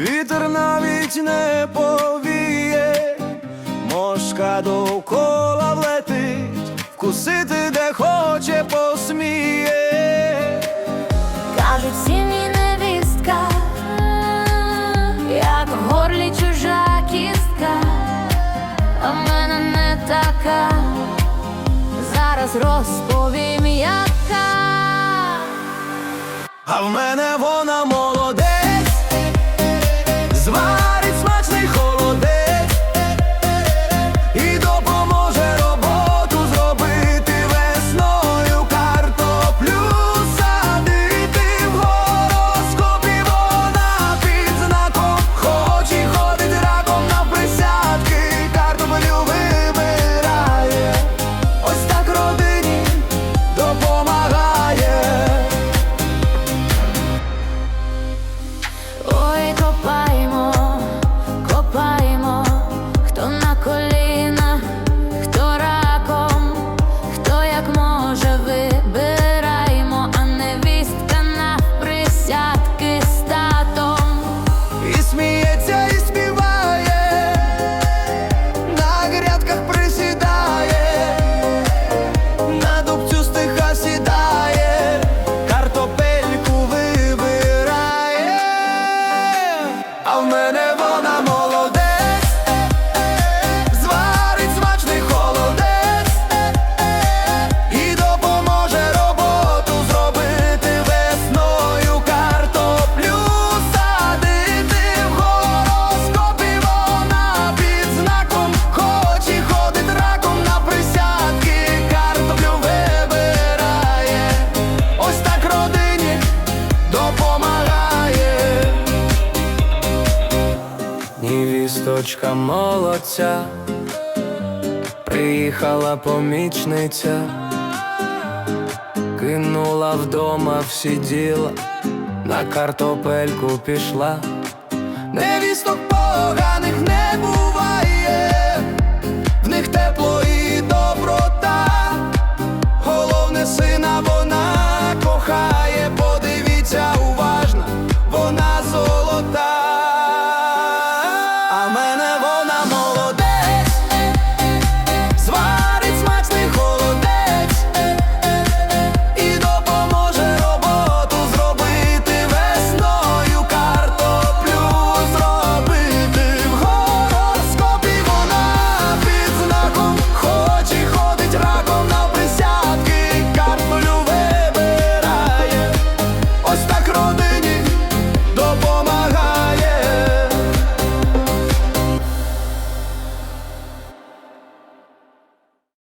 Вітер навіть не повіє, мошка довкола влетить, вкусити де хоче, посміє. Кажуть, всі невістка, як в горлі чужа кістка, а в мене не така, зараз розповідає. Je vais. дочка молодця, приїхала помічниця, кинула вдома всі діла, на картопельку пішла, невісток пога.